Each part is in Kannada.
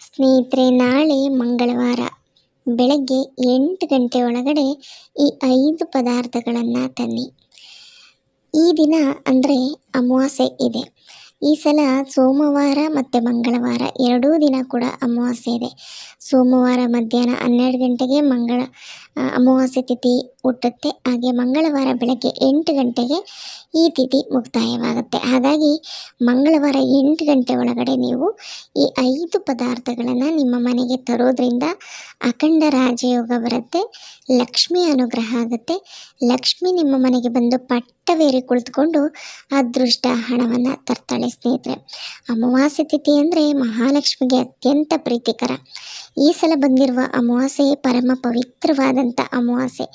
ಸ್ನೇಹಿತರೆ, ನಾಳೆ ಮಂಗಳವಾರ ಬೆಳಗ್ಗೆ ಎಂಟು ಗಂಟೆ ಒಳಗಡೆ ಈ ಐದು ಪದಾರ್ಥಗಳನ್ನು ತನ್ನಿ. ಈ ದಿನ ಅಂದರೆ ಅಮಾವಾಸ್ಯೆ ಇದೆ. ಈ ಸಲ ಸೋಮವಾರ ಮತ್ತು ಮಂಗಳವಾರ ಎರಡೂ ದಿನ ಕೂಡ ಅಮಾವಾಸ್ಯೆ ಇದೆ. ಸೋಮವಾರ ಮಧ್ಯಾಹ್ನ ಹನ್ನೆರಡು ಗಂಟೆಗೆ ಮಂಗಳ ಅಮಾವಾಸ್ಯ ತಿಥಿ ಹುಟ್ಟುತ್ತೆ. ಹಾಗೆ ಮಂಗಳವಾರ ಬೆಳಗ್ಗೆ ಎಂಟು ಗಂಟೆಗೆ ಈ ತಿಥಿ ಮುಕ್ತಾಯವಾಗುತ್ತೆ. ಹಾಗಾಗಿ ಮಂಗಳವಾರ ಎಂಟು ಗಂಟೆ ಒಳಗಡೆ ನೀವು ಈ ಐದು ಪದಾರ್ಥಗಳನ್ನು ನಿಮ್ಮ ಮನೆಗೆ ತರೋದ್ರಿಂದ ಅಖಂಡ ರಾಜಯೋಗ ಬರುತ್ತೆ, ಲಕ್ಷ್ಮಿ ಅನುಗ್ರಹ ಆಗುತ್ತೆ. ಲಕ್ಷ್ಮಿ ನಿಮ್ಮ ಮನೆಗೆ ಬಂದು ಪಟ್ಟವೇರಿ ಕುಳಿತುಕೊಂಡು ಅದೃಷ್ಟ ಹಣವನ್ನು ತರ್ತಾಳೆ ಸ್ನೇಹಿತರೆ. ಅಮಾವಾಸ್ಯೆ ತಿಥಿ ಅಂದರೆ ಮಹಾಲಕ್ಷ್ಮಿಗೆ ಅತ್ಯಂತ ಪ್ರೀತಿಕರ. ಈ ಸಲ ಬಂದಿರುವ ಅಮಾವಾಸ್ಯೆ ಪರಮ ಪವಿತ್ರವಾದಂಥ ಅಮಾವಾಸ್ಯೆ.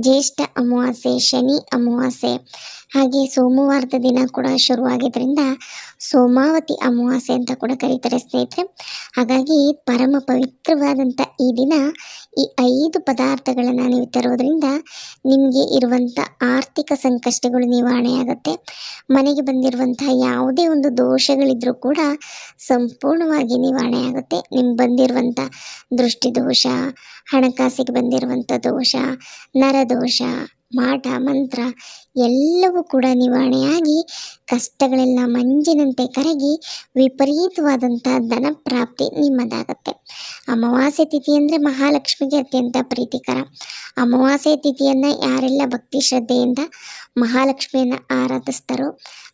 ಜ್ಯೇಷ್ಠ ಅಮಾವಾಸ್ಯೆ, ಶನಿ ಅಮಾವಾಸ್ಯೆ. ಹಾಗೆ ಸೋಮವಾರದ ದಿನ ಕೂಡ ಶುರುವಾಗಿದ್ದರಿಂದ ಸೋಮಾವತಿ ಅಮಾವಾಸ್ಯೆ ಅಂತ ಕೂಡ ಕರೀತಾರೆ ಸ್ನೇಹಿತರೆ. ಹಾಗಾಗಿ ಪರಮ ಪವಿತ್ರವಾದಂಥ ಈ ದಿನ ಈ ಐದು ಪದಾರ್ಥಗಳನ್ನು ನೀವು ತರೋದ್ರಿಂದ ನಿಮಗೆ ಇರುವಂಥ ಆರ್ಥಿಕ ಸಂಕಷ್ಟಗಳು ನಿವಾರಣೆಯಾಗುತ್ತೆ. ಮನೆಗೆ ಬಂದಿರುವಂತಹ ಯಾವುದೇ ಒಂದು ದೋಷಗಳಿದ್ರೂ ಕೂಡ ಸಂಪೂರ್ಣವಾಗಿ ನಿವಾರಣೆ ಆಗುತ್ತೆ ನಿಮ್ಗೆ ಬಂದಿರುವಂಥ ದೃಷ್ಟಿದೋಷ, ಹಣಕಾಸಿಗೆ ಬಂದಿರುವಂಥ ದೋಷ, ನರದೋಷ ಮಾಟ, ಮಂತ್ರ ಎಲ್ಲವೂ ಕೂಡ ನಿವಾರಣೆಯಾಗಿ ಕಷ್ಟಗಳೆಲ್ಲ ಮಂಜಿನಂತೆ ಕರಗಿ ವಿಪರೀತವಾದಂಥ ಧನ ಪ್ರಾಪ್ತಿ ನಿಮ್ಮದಾಗತ್ತೆ. ಅಮಾವಾಸ್ಯೆ ತಿಥಿ ಅಂದರೆ ಮಹಾಲಕ್ಷ್ಮಿಗೆ ಅತ್ಯಂತ ಪ್ರೀತಿಕರ. ಅಮಾವಾಸ್ಯೆ ತಿಥಿಯನ್ನು ಯಾರೆಲ್ಲ ಭಕ್ತಿ ಶ್ರದ್ಧೆಯಿಂದ ಮಹಾಲಕ್ಷ್ಮಿಯನ್ನು ಆರಾಧಿಸ್ತಾರೋ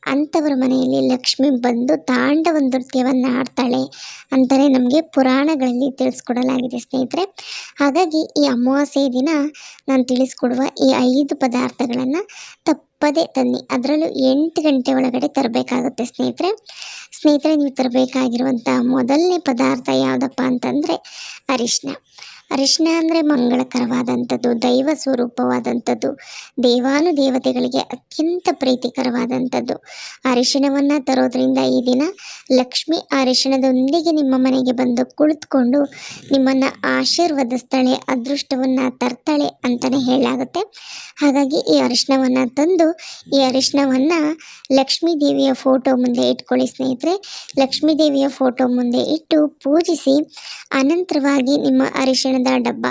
ಅಂಥವ್ರ ಮನೆಯಲ್ಲಿ ಲಕ್ಷ್ಮಿ ಬಂದು ತಾಂಡವ ನೃತ್ಯವನ್ನು ಆಡ್ತಾಳೆ ಅಂತಲೇ ನಮಗೆ ಪುರಾಣಗಳಲ್ಲಿ ತಿಳಿಸ್ಕೊಡಲಾಗಿದೆ ಸ್ನೇಹಿತರೆ. ಹಾಗಾಗಿ ಈ ಅಮಾವಾಸ್ಯೆ ದಿನ ನಾನು ತಿಳಿಸ್ಕೊಡುವ ಈ ಐದು ಪದಾರ್ಥಗಳನ್ನು ತಪ್ಪದೇ ತನ್ನಿ. ಅದರಲ್ಲೂ ಎಂಟು ಗಂಟೆ ಒಳಗಡೆ ತರಬೇಕಾಗುತ್ತೆ ಸ್ನೇಹಿತರೆ. ಸ್ನೇಹಿತರೆ, ನೀವು ತರಬೇಕಾಗಿರುವಂಥ ಮೊದಲನೇ ಪದಾರ್ಥ ಯಾವುದಪ್ಪ ಅಂತಂದರೆ ಅರಿಶಿನ ಅರಿಶಿನ ಅಂದರೆ ಮಂಗಳಕರವಾದಂಥದ್ದು, ದೈವ ಸ್ವರೂಪವಾದಂಥದ್ದು, ದೇವಾನುದೇವತೆಗಳಿಗೆ ಅತ್ಯಂತ ಪ್ರೀತಿಕರವಾದಂಥದ್ದು. ಅರಿಶಿಣವನ್ನು ತರೋದ್ರಿಂದ ಈ ದಿನ ಲಕ್ಷ್ಮಿ ಅರಿಶಿಣದೊಂದಿಗೆ ನಿಮ್ಮ ಮನೆಗೆ ಬಂದು ಕುಳಿತುಕೊಂಡು ನಿಮ್ಮನ್ನು ಆಶೀರ್ವದಿಸ್ತಾಳೆ ಅದೃಷ್ಟವನ್ನು ತರ್ತಾಳೆ ಅಂತಲೇ ಹೇಳಾಗುತ್ತೆ ಹಾಗಾಗಿ ಈ ಅರಿಶಿಣವನ್ನು ತಂದು ಈ ಅರಿಶಿಣವನ್ನು ಲಕ್ಷ್ಮೀ ದೇವಿಯ ಫೋಟೋ ಮುಂದೆ ಇಟ್ಕೊಳ್ಳಿ ಸ್ನೇಹಿತರೆ. ಲಕ್ಷ್ಮೀ ದೇವಿಯ ಫೋಟೋ ಮುಂದೆ ಇಟ್ಟು ಪೂಜಿಸಿ, ಅನಂತರವಾಗಿ ನಿಮ್ಮ ಅರಿಶಿಣದ ಡಬ್ಬ.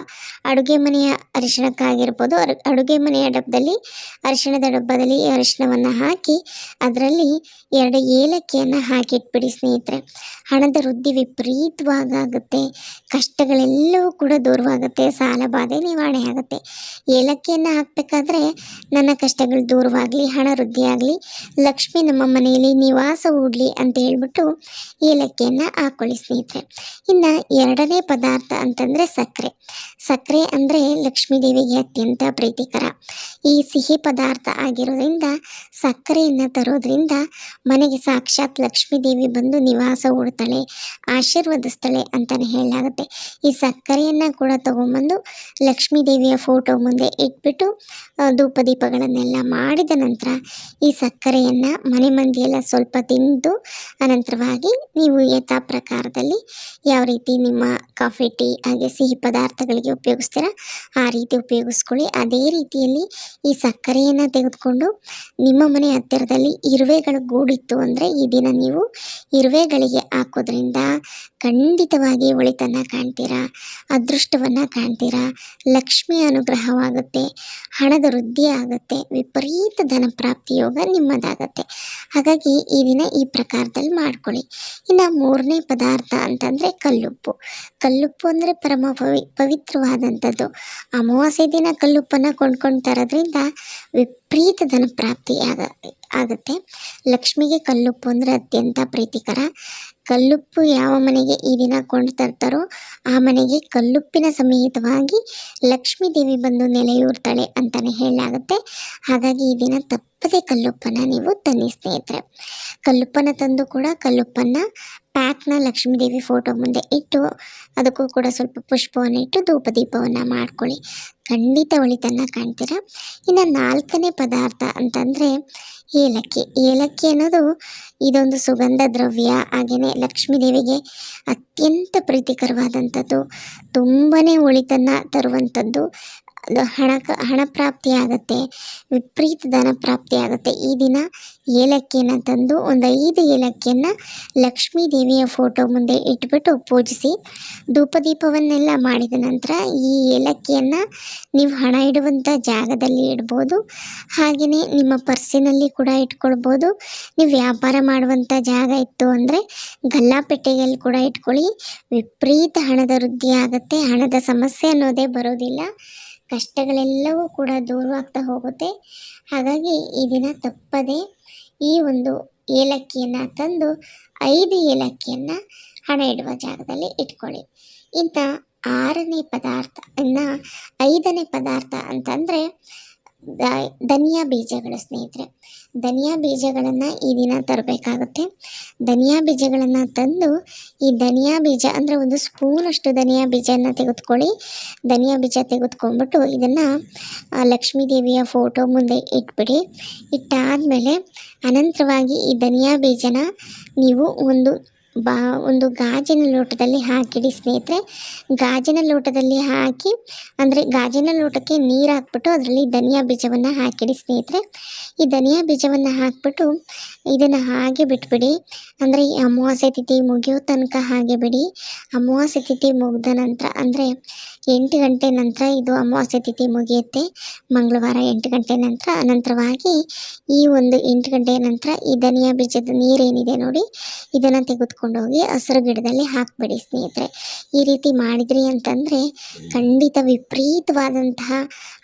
ಅಡುಗೆ ಮನೆಯ ಅರಿಶಿಣಕ್ಕಾಗಿರ್ಬೋದು ಅಡುಗೆ ಮನೆಯ ಡಬ್ಬದಲ್ಲಿ ಅರಿಶಿಣದ ಡಬ್ಬದಲ್ಲಿ ಈ ಅರಿಶಿಣವನ್ನು ಹಾಕಿ, ಅದರಲ್ಲಿ ಎರಡು ಏಲಕ್ಕಿಯನ್ನು ಹಾಕಿಟ್ಬಿಡಿ ಸ್ನೇಹಿತರೆ. ಹಣದ ವೃದ್ಧಿ ವಿಪರೀತವಾಗುತ್ತೆ ಕಷ್ಟಗಳೆಲ್ಲವೂ ಕೂಡ ದೂರವಾಗುತ್ತೆ. ಸಾಲ ಬಾಧೆ ನಿವಾರಣೆ ಆಗುತ್ತೆ. ಏಲಕ್ಕಿಯನ್ನು ಹಾಕಬೇಕಾದ್ರೆ ನನ್ನ ಕಷ್ಟಗಳು ದೂರವಾಗಲಿ ಹಣ ವೃದ್ಧಿಯಾಗಲಿ ಲಕ್ಷ್ಮಿ ನಮ್ಮ ಮನೆಯಲ್ಲಿ ನಿವಾಸ ಹೂಡಲಿ ಅಂತ ಹೇಳ್ಬಿಟ್ಟು ಏಲಕ್ಕಿಯನ್ನು ಹಾಕೊಳ್ಳಿ ಸ್ನೇಹಿತರೆ. ಇನ್ನು ಎರಡನೇ ಪದಾರ್ಥ ಅಂತಂದರೆ ಸಕ್ಕರೆ. ಸಕ್ಕರೆ ಅಂದರೆ ಲಕ್ಷ್ಮೀ ದೇವಿಗೆ ಅತ್ಯಂತ ಪ್ರೀತಿಕರ. ಈ ಸಿಹಿ ಪದಾರ್ಥ ಆಗಿರೋದ್ರಿಂದ, ಸಕ್ಕರೆಯನ್ನು ತರೋದ್ರಿಂದ ಮನೆಗೆ ಸಾಕ್ಷಾತ್ ಲಕ್ಷ್ಮೀ ದೇವಿ ಬಂದು ನಿವಾಸ ಹೂಡ್ತಾಳೆ, ಆಶೀರ್ವದಿಸ್ತಾಳೆ ಅಂತಲೇ ಹೇಳಲಾಗುತ್ತೆ. ಈ ಸಕ್ಕರೆಯನ್ನು ಕೂಡ ತಗೊಂಬಂದು ಲಕ್ಷ್ಮೀ ದೇವಿಯ ಫೋಟೋ ಮುಂದೆ ಇಟ್ಬಿಟ್ಟು ಧೂಪ ದೀಪಗಳನ್ನೆಲ್ಲ ಮಾಡಿದ ನಂತರ ಈ ಸಕ್ಕರೆಯನ್ನು ಮನೆ ಮಂದಿಯೆಲ್ಲ ಸ್ವಲ್ಪ ತಿಂದು, ಅನಂತರವಾಗಿ ನೀವು ಯಥಾ ಪ್ರಕಾರದಲ್ಲಿ ಯಾವ ರೀತಿ ನಿಮ್ಮ ಕಾಫಿ ಟೀ ಹಾಗೆ ಸಿಹಿ ಪದಾರ್ಥಗಳಿಗೆ ಉಪಯೋಗಿಸ್ತೀರ, ಆ ರೀತಿ ಉಪಯೋಗಿಸ್ಕೊಳ್ಳಿ. ಅದೇ ರೀತಿಯಲ್ಲಿ ಈ ಸಕ್ಕರೆಯನ್ನು ತೆಗೆದುಕೊಂಡು ನಿಮ್ಮ ಮನೆ ಹತ್ತಿರದಲ್ಲಿ ಇರುವೆಗಳು ಗೂಡಿತ್ತು ಅಂದರೆ ಈ ದಿನ ನೀವು ಇರುವೆಗಳಿಗೆ ಹಾಕೋದ್ರಿಂದ ಖಂಡಿತವಾಗಿ ಒಳಿತನ್ನು ಕಾಣ್ತೀರಾ, ಅದೃಷ್ಟವನ್ನು ಕಾಣ್ತೀರಾ ಲಕ್ಷ್ಮಿ ಅನುಗ್ರಹವಾಗುತ್ತೆ, ಹಣದ ವೃದ್ಧಿ ಆಗುತ್ತೆ, ವಿಪರೀತ ಧನ ಪ್ರಾಪ್ತಿ ಯೋಗ ನಿಮ್ಮದಾಗತ್ತೆ. ಹಾಗಾಗಿ ಈ ದಿನ ಈ ಪ್ರಕಾರದಲ್ಲಿ ಮಾಡ್ಕೊಳ್ಳಿ. ಇನ್ನು ಮೂರನೇ ಪದಾರ್ಥ ಅಂತಂದರೆ ಕಲ್ಲುಪ್ಪು. ಕಲ್ಲುಪ್ಪು ಅಂದರೆ ಪರಮ ಪವಿ, ಪವಿತ್ರವಾದಂಥದ್ದು. ಅಮಾವಾಸ್ಯೆ ದಿನ ಕಲ್ಲುಪ್ಪನ್ನು ಕೊಂಡ್ಕೊಂಡು ತರೋದ್ರಿಂದ ವಿಪರೀತ ಧನ ಪ್ರಾಪ್ತಿ ಆಗ, ಆಗುತ್ತೆ. ಲಕ್ಷ್ಮಿಗೆ ಕಲ್ಲುಪ್ಪು ಅಂದರೆ ಅತ್ಯಂತ ಪ್ರೀತಿಕರ. ಕಲ್ಲುಪ್ಪು ಯಾವ ಮನೆಗೆ ಈ ದಿನ ಕೊಂಡು ತರ್ತಾರೋ ಆ ಮನೆಗೆ ಕಲ್ಲುಪ್ಪಿನ ಸಮೇತವಾಗಿ ಲಕ್ಷ್ಮೀ ದೇವಿ ಬಂದು ನೆಲೆಯೂರ್ತಾಳೆ ಅಂತಲೇ ಹೇಳಲಾಗುತ್ತೆ. ಹಾಗಾಗಿ ಈ ದಿನ ತಪ್ಪದೆ ಕಲ್ಲುಪ್ಪನ ನೀವು ತನ್ನಿ ಸ್ನೇಹಿತರೆ. ಕಲ್ಲುಪ್ಪನ ತಂದು ಕೂಡ ಕಲ್ಲುಪ್ಪನ್ನು ಪ್ಯಾಕ್ನ ಲಕ್ಷ್ಮೀ ದೇವಿ ಫೋಟೋ ಮುಂದೆ ಇಟ್ಟು ಅದಕ್ಕೂ ಕೂಡ ಸ್ವಲ್ಪ ಪುಷ್ಪವನ್ನು ಇಟ್ಟು ಧೂಪ ದೀಪವನ್ನು ಮಾಡ್ಕೊಳ್ಳಿ. ಖಂಡಿತ ಒಳಿತನ್ನು ಕಾಣ್ತೀರ? ಇನ್ನು ನಾಲ್ಕನೇ ಪದಾರ್ಥ ಅಂತಂದರೆ ಏಲಕ್ಕಿ. ಏಲಕ್ಕಿ ಅನ್ನೋದು ಇದೊಂದು ಸುಗಂಧ ದ್ರವ್ಯ. ಹಾಗೆಯೇ ಲಕ್ಷ್ಮೀ ದೇವಿಗೆ ಅತ್ಯಂತ ಪ್ರೀತಿಕರವಾದಂಥದ್ದು. ತುಂಬಾ ಒಳಿತನ್ನು ತರುವಂಥದ್ದು. ಹಣ ಹಣ ಪ್ರಾಪ್ತಿ ಆಗುತ್ತೆ, ವಿಪರೀತ ಧನ ಪ್ರಾಪ್ತಿ ಆಗುತ್ತೆ. ಈ ದಿನ ಏಲಕ್ಕಿಯನ್ನು ತಂದು ಒಂದು ಐದು ಏಲಕ್ಕಿಯನ್ನು ಲಕ್ಷ್ಮೀ ದೇವಿಯ ಫೋಟೋ ಮುಂದೆ ಇಟ್ಬಿಟ್ಟು ಪೂಜಿಸಿ ಧೂಪ ದೀಪವನ್ನೆಲ್ಲ ಮಾಡಿದ ನಂತರ ಈ ಏಲಕ್ಕಿಯನ್ನು ನೀವು ಹಣ ಇಡುವಂಥ ಜಾಗದಲ್ಲಿ ಇಡ್ಬೋದು. ಹಾಗೆಯೇ ನಿಮ್ಮ ಪರ್ಸಿನಲ್ಲಿ ಕೂಡ ಇಟ್ಕೊಳ್ಬೋದು. ನೀವು ವ್ಯಾಪಾರ ಮಾಡುವಂಥ ಜಾಗ ಇತ್ತು ಅಂದರೆ ಗಲ್ಲಾಪೆಟ್ಟಿಗೆಯಲ್ಲಿ ಕೂಡ ಇಟ್ಕೊಳ್ಳಿ. ವಿಪರೀತ ಹಣದ ವೃದ್ಧಿ ಆಗುತ್ತೆ. ಹಣದ ಸಮಸ್ಯೆ ಅನ್ನೋದೇ ಬರೋದಿಲ್ಲ. ಕಷ್ಟಗಳೆಲ್ಲವೂ ಕೂಡ ದೂರವಾಗ್ತಾ ಹೋಗುತ್ತೆ. ಹಾಗಾಗಿ ಈ ದಿನ ತಪ್ಪದೆ ಈ ಒಂದು ಏಲಕ್ಕಿಯನ್ನು ತಂದು ಐದು ಏಲಕ್ಕಿಯನ್ನು ಹಣ ಇಡುವ ಜಾಗದಲ್ಲಿ ಇಟ್ಕೊಳ್ಳಿ. ಇಂಥ ಆರನೇ ಪದಾರ್ಥ ಇನ್ನು ಐದನೇ ಪದಾರ್ಥ ಅಂತಂದರೆ ಧನಿಯಾ ಬೀಜಗಳು ಸ್ನೇಹಿತರೆ. ಧನಿಯಾ ಬೀಜಗಳನ್ನು ಈ ದಿನ ತರಬೇಕಾಗುತ್ತೆ. ಧನಿಯಾ ಬೀಜಗಳನ್ನು ತಂದು ಈ ಧನಿಯಾ ಬೀಜ ಅಂದರೆ ಒಂದು ಸ್ಪೂನಷ್ಟು ಧನಿಯಾ ಬೀಜನ ತೆಗೆದುಕೊಳ್ಳಿ. ಧನಿಯಾ ಬೀಜ ತೆಗೆದುಕೊಂಡ್ಬಿಟ್ಟು ಇದನ್ನು ಲಕ್ಷ್ಮೀ ದೇವಿಯ ಫೋಟೋ ಮುಂದೆ ಇಟ್ಬಿಡಿ. ಇಟ್ಟಾದಮೇಲೆ ಅನಂತರವಾಗಿ ಈ ಧನಿಯಾ ಬೀಜನ ನೀವು ಒಂದು ಬಾ, ಒಂದು ಗಾಜಿನ ಲೋಟದಲ್ಲಿ ಹಾಕಿಡಿ ಸ್ನೇಹಿತರೆ. ಗಾಜಿನ ಲೋಟದಲ್ಲಿ ಹಾಕಿ, ಅಂದರೆ ಗಾಜಿನ ಲೋಟಕ್ಕೆ ನೀರು ಹಾಕ್ಬಿಟ್ಟು ಅದರಲ್ಲಿ ಧನಿಯಾ ಬೀಜವನ್ನು ಹಾಕಿಡಿ ಸ್ನೇಹಿತರೆ. ಈ ಧನಿಯಾ ಬೀಜವನ್ನು ಹಾಕ್ಬಿಟ್ಟು ಇದನ್ನು ಹಾಗೆ ಬಿಟ್ಬಿಡಿ. ಅಂದರೆ ಈ ಅಮಾವಾಸ್ಯೆ ತಿಥಿ ಮುಗಿಯೋ ತನಕ ಹಾಗೆ ಬಿಡಿ. ಅಮಾವಾಸ್ಯೆ ತಿಥಿ ಮುಗಿದ ನಂತರ, ಅಂದರೆ ಎಂಟು ಗಂಟೆ ನಂತರ ಇದು ಅಮಾವಾಸ್ಯೆ ತಿಥಿ ಮುಗಿಯುತ್ತೆ. ಮಂಗಳವಾರ ಎಂಟು ಗಂಟೆ ನಂತರ, ಅನಂತರವಾಗಿ ಈ ಒಂದು ಎಂಟು ಗಂಟೆಯ ನಂತರ ಈ ಧನಿಯಾ ಬೀಜದ ನೀರೇನಿದೆ ನೋಡಿ, ಇದನ್ನು ತೆಗೆದುಕೊಂಡು ಹೋಗಿ ಹಸಿರು ಗಿಡದಲ್ಲಿ ಹಾಕಿಬಿಡಿ ಸ್ನೇಹಿತರೆ. ಈ ರೀತಿ ಮಾಡಿದ್ರಿ ಅಂತಂದರೆ ಖಂಡಿತ ವಿಪರೀತವಾದಂತಹ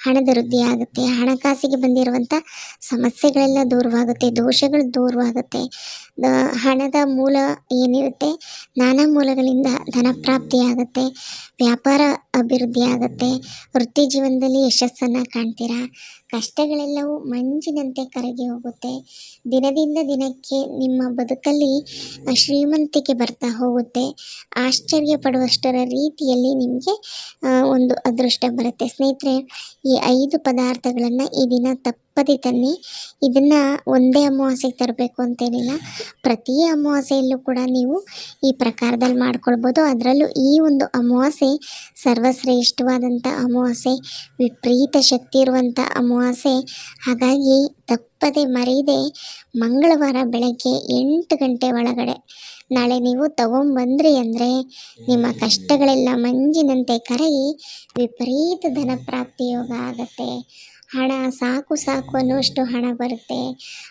ಹಣದ ವೃದ್ಧಿ ಆಗುತ್ತೆ. ಹಣಕಾಸಿಗೆ ಬಂದಿರುವಂಥ ಸಮಸ್ಯೆಗಳೆಲ್ಲ ದೂರವಾಗುತ್ತೆ. ದೋಷಗಳು ದೂರವಾಗುತ್ತೆ. ಹಣದ ಮೂಲ ಏನಿರುತ್ತೆ? ನಾನಾ ಮೂಲಗಳಿಂದ ಧನ ಪ್ರಾಪ್ತಿ ಆಗುತ್ತೆ. ವ್ಯಾಪಾರ ಅಭಿವೃದ್ಧಿ ಆಗುತ್ತೆ. ವೃತ್ತಿ ಜೀವನದಲ್ಲಿ ಯಶಸ್ಸನ್ನು ಕಾಣ್ತೀರಾ? ಕಷ್ಟಗಳೆಲ್ಲವೂ ಮಂಜಿನಂತೆ ಕರಗಿ ಹೋಗುತ್ತೆ. ದಿನದಿಂದ ದಿನಕ್ಕೆ ನಿಮ್ಮ ಬದುಕಲ್ಲಿ ಶ್ರೀಮಂತಿಕೆ ಬರ್ತಾ ಹೋಗುತ್ತೆ. ಆಶ್ಚರ್ಯ ಪಡುವಷ್ಟರ ರೀತಿಯಲ್ಲಿ ನಿಮಗೆ ಒಂದು ಅದೃಷ್ಟ ಬರುತ್ತೆ. ಸ್ನೇಹಿತರೆ, ಈ ಐದು ಪದಾರ್ಥಗಳನ್ನು ಈ ದಿನ ತಪ್ಪದೆ ತನ್ನಿ. ಇದನ್ನು ಒಂದೇ ಅಮಾವಾಸ್ಯೆಗೆ ತರಬೇಕು ಅಂತೇನಿಲ್ಲ. ಪ್ರತಿ ಅಮಾವಾಸ್ಯೆಯಲ್ಲೂ ಕೂಡ ನೀವು ಈ ಪ್ರಕಾರದಲ್ಲಿ ಮಾಡ್ಕೊಳ್ಬೋದು. ಅದರಲ್ಲೂ ಈ ಒಂದು ಅಮಾವಾಸ್ಯೆ ಸರ್ವಶ್ರೇಷ್ಠವಾದಂಥ ಅಮಾವಾಸ್ಯೆ, ವಿಪರೀತ ಶಕ್ತಿ ಇರುವಂಥ ಅಮಾವಾಸ್ಯೆ. ಹಾಗಾಗಿ ತಪ್ಪದೆ ಮರೆಯದೆ ಮಂಗಳವಾರ ಬೆಳಗ್ಗೆ ಎಂಟು ಗಂಟೆ ಒಳಗಡೆ ನಾಳೆ ನೀವು ತಗೊಂಬಂದ್ರಿ ಅಂದರೆ ನಿಮ್ಮ ಕಷ್ಟಗಳೆಲ್ಲ ಮಂಜಿನಂತೆ ಕರಗಿ ವಿಪರೀತ ಧನ ಪ್ರಾಪ್ತಿ ಯೋಗ ಆಗತ್ತೆ. ಹಣ ಸಾಕು ಸಾಕು ಅನ್ನುವಷ್ಟು ಹಣ ಬರುತ್ತೆ.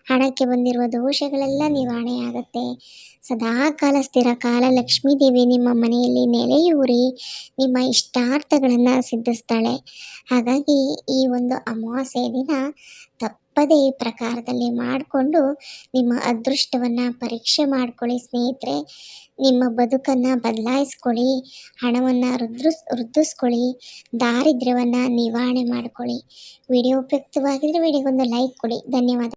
ಹಣಕ್ಕೆ ಬಂದಿರುವ ದೋಷಗಳೆಲ್ಲ ನಿವಾರಣೆ ಆಗುತ್ತೆ. ಸದಾಕಾಲ ಸ್ಥಿರ. ಕಾಲ ಲಕ್ಷ್ಮೀ ದೇವಿ ನಿಮ್ಮ ಮನೆಯಲ್ಲಿ ನೆಲೆಯೂರಿ ನಿಮ್ಮ ಇಷ್ಟಾರ್ಥಗಳನ್ನು ಸಿದ್ಧಿಸ್ತಾಳೆ. ಹಾಗಾಗಿ ಈ ಒಂದು ಅಮಾವಾಸ್ಯೆ ದಿನ ತಪ್ಪದೇ ಈ ಪ್ರಕಾರದಲ್ಲಿ ಮಾಡಿಕೊಂಡು ನಿಮ್ಮ ಅದೃಷ್ಟವನ್ನು ಪರೀಕ್ಷೆ ಮಾಡಿಕೊಳ್ಳಿ ಸ್ನೇಹಿತರೆ. ನಿಮ್ಮ ಬದುಕನ್ನು ಬದಲಾಯಿಸ್ಕೊಳ್ಳಿ, ಹಣವನ್ನು ವೃದ್ಧಿಸ್ ವೃದ್ಧಿಸ್ಕೊಳ್ಳಿ ದಾರಿದ್ರ್ಯವನ್ನು ನಿವಾರಣೆ ಮಾಡ್ಕೊಳ್ಳಿ. ವಿಡಿಯೋ ಉಪಯುಕ್ತವಾಗಿದ್ದರೆ ವಿಡಿಯೋಗೊಂದು ಲೈಕ್ ಕೊಡಿ. ಧನ್ಯವಾದ.